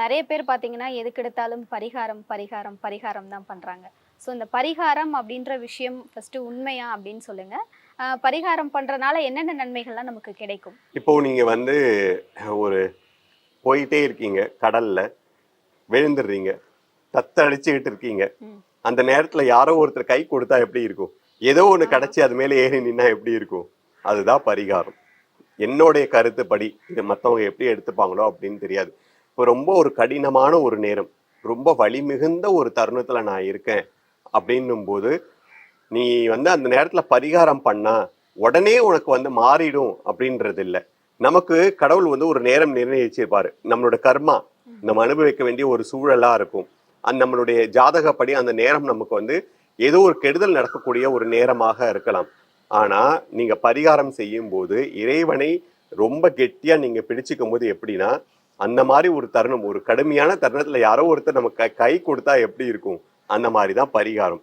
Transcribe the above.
நிறைய பேர் பார்த்தீங்கன்னா எதுக்கு எடுத்தாலும் பரிகாரம் பரிகாரம் பரிகாரம் தான் பண்ணுறாங்க ஸோ இந்த பரிகாரம் அப்படின்ற விஷயம் ஃபர்ஸ்ட் உண்மையா அப்படின்னு சொல்லுங்க. பரிகாரம் பண்றதுனால என்னென்ன நன்மைகள்லாம் நமக்கு கிடைக்கும்? இப்போ நீங்க வந்து ஒரு போயிட்டே இருக்கீங்க கடல்ல விழுந்துடுறீங்க தத்தடிச்சுக்கிட்டு இருக்கீங்க. அந்த நேரத்துல யாரோ ஒருத்தர் கை கொடுத்தா எப்படி இருக்கும்? ஏதோ ஒண்ணு கிடைச்சி அது மேல ஏறி நின்னா எப்படி இருக்கும்? அதுதான் பரிகாரம். என்னுடைய கருத்துப்படி இது மத்தவங்க எப்படி எடுத்துப்பாங்களோ அப்படின்னு தெரியாது. இப்போ ரொம்ப ஒரு கடினமான ஒரு நேரம். ரொம்ப வலி மிகுந்த ஒரு தருணத்தில் நான் இருக்கேன் அப்படின்னும் போது நீ வந்து அந்த நேரத்தில் பரிகாரம் பண்ணா உடனே உனக்கு வந்து மாறிடும் அப்படின்றது இல்லை நமக்கு கடவுள் வந்து ஒரு நேரம் நிர்ணயிச்சிருப்பாரு. நம்மளோட கர்மா நம்ம அனுபவிக்க வேண்டிய ஒரு சூழலா இருக்கும். அந்த நம்மளுடைய ஜாதகப்படி அந்த நேரம் நமக்கு வந்து ஏதோ ஒரு கெடுதல் நடக்கக்கூடிய ஒரு நேரமாக இருக்கலாம். ஆனா நீங்க பரிகாரம் செய்யும் போது இறைவனை ரொம்ப கெட்டியா நீங்க பிடிச்சிக்கும் போது எப்படின்னா அந்த மாதிரி ஒரு தருணம் ஒரு கடுமையான தருணத்துல யாரோ ஒருத்தர் நமக்கு கை- கை கொடுத்தா எப்படி இருக்கும்? அந்த மாதிரி தான் பரிகாரம்.